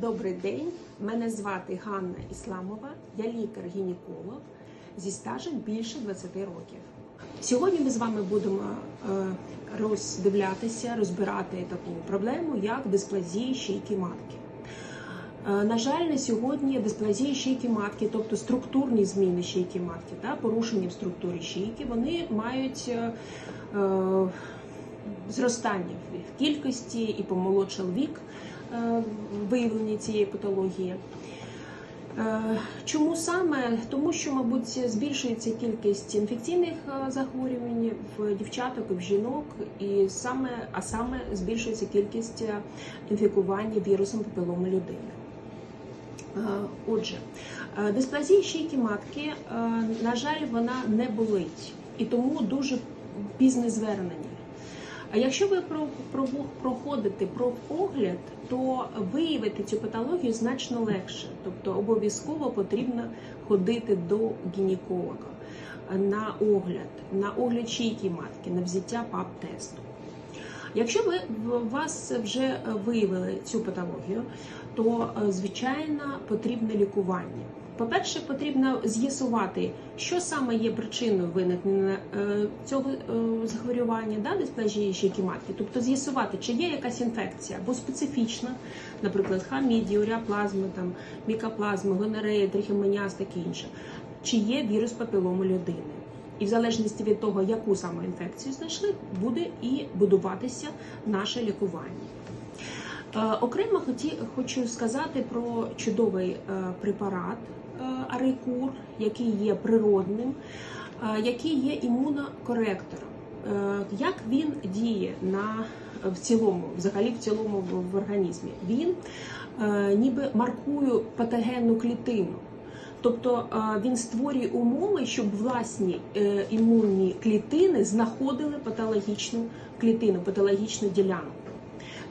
Добрий день, мене звати Ганна Ісламова, я лікар-гінеколог зі стажем більше 20 років. Сьогодні ми з вами будемо е, роздивлятися, розбирати таку проблему, як дисплазія шийки матки. Е, На жаль, на сьогодні дисплазія шийки матки, тобто структурні зміни шийки матки, та порушення в структурі шийки, вони мають е, зростання в кількості і помолодшав вік виявлення цієї патології. Е, Чому саме? Тому що, мабуть, збільшується кількість інфекційних е, захворювань в дівчаток і в жінок, і саме, а саме збільшується кількість е, інфікування вірусом папіломи людини. Е, Отже, е, дисплазія шийки матки, е, на жаль, вона не болить, і тому дуже пізне звернення. А якщо ви про- про- проходите профогляд, то виявити цю патологію значно легше. Тобто обов'язково потрібно ходити до гінеколога на огляд, на огляд шийки матки, на взяття ПАП-тесту. Якщо ви вас вже виявили цю патологію, то е, звичайно потрібне лікування. По-перше, потрібно з'ясувати, що саме є причиною виникнення е, цього е, захворювання, да, дисплазії шийки матки. Тобто з'ясувати, чи є якась інфекція або специфічна, наприклад, хамідія, уріаплазми, там, мікоплазми, гонорея, трихомоніаз, таке інше, чи є вірус папілому людини. І в залежності від того, яку саме інфекцію знайшли, буде і будуватися наше лікування. Е, Окремо хочу сказати про чудовий е, препарат е, Арейкур, який є природним, який є імунокоректором. Як він діє на в цілому, взагалі в цілому в, організмі? Він ніби маркує патогенну клітину. Тобто він створює умови, щоб власні імунні клітини знаходили патологічну клітину, патологічну ділянку.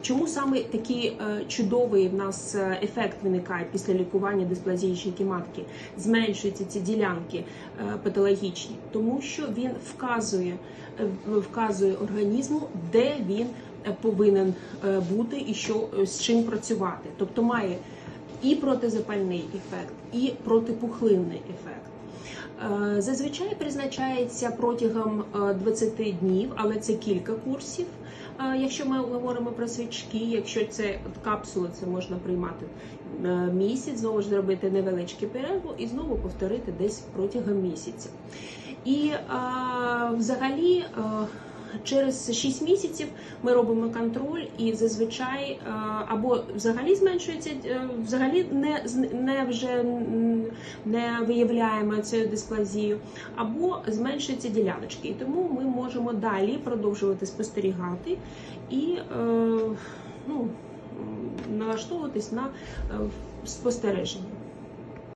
Чому саме такий е, чудовий в нас е, ефект виникає після лікування дисплазії шийки матки? Зменшуються ці ділянки е, патологічні, тому що він вказує, вказує організму, де він повинен бути і що з чим працювати. Тобто має і протизапальний ефект, і протипухлинний ефект. Зазвичай призначається протягом е, 20 днів, але це кілька курсів. Якщо ми говоримо про свічки, якщо це капсула, це можна приймати е, місяць, знову ж зробити невеличку перерву і знову повторити десь протягом місяця. І а, взагалі. е, Через 6 місяців ми робимо контроль, і зазвичай е, або взагалі зменшується, е, взагалі не не вже не виявляємо цю дисплазію, або зменшуються діляночки. І тому ми можемо далі продовжувати спостерігати і е, ну, налаштовуватись на спостереження.